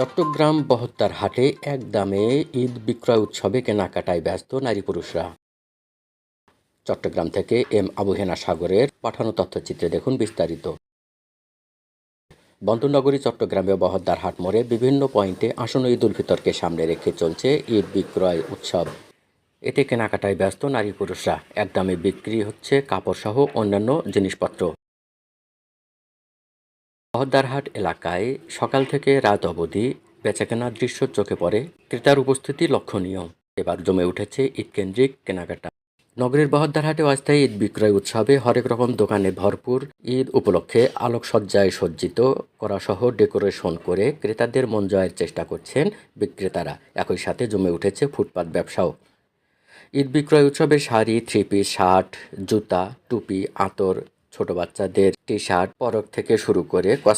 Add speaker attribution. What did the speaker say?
Speaker 1: চট্টগ্রাম বহত্তার হাটে এক দামে ঈদ বিক্রয় উৎসবে কেনাকাটায় ব্যস্ত নারী পুরুষরা। চট্টগ্রাম থেকে এম আবু হেনা সাগরের পাঠানো তথ্যচিত্রে দেখুন বিস্তারিত। বন্দরনগরী চট্টগ্রামে বহদ্দার হাট মোড়ে বিভিন্ন পয়েন্টে আসন্ন ঈদ উল ফিতরকে সামনে রেখে চলছে ঈদ বিক্রয় উৎসব। এতে কেনাকাটায় ব্যস্ত নারী পুরুষরা। এক দামে বিক্রি হচ্ছে কাপড়সহ অন্যান্য জিনিসপত্র। বহদ্দারহাট এলাকায় সকাল থেকে রাত অবধি বেচাকেনার দৃশ্য চোখে পড়ে ক্রেতার উপস্থিতি লক্ষণীয়। এবার জমে উঠেছে ঈদকেন্দ্রিক কেনাকাটা। নগরীর বহদ্দারহাটে অস্থায়ী ঈদ বিক্রয় উৎসবে হরেক রকম দোকানে ভরপুর ঈদ উপলক্ষে আলোকসজ্জায় সজ্জিত করা সহ ডেকোরেশন করে ক্রেতাদের মন জয়ের চেষ্টা করছেন বিক্রেতারা। একই সাথে জমে উঠেছে ফুটপাত ব্যবসাও। ঈদ বিক্রয় উৎসবে শাড়ি, থ্রি পিস, শার্ট, জুতা, টুপি, আতর ছোট বাচ্চাদের টি শার্ট পরক থেকে শুরু করে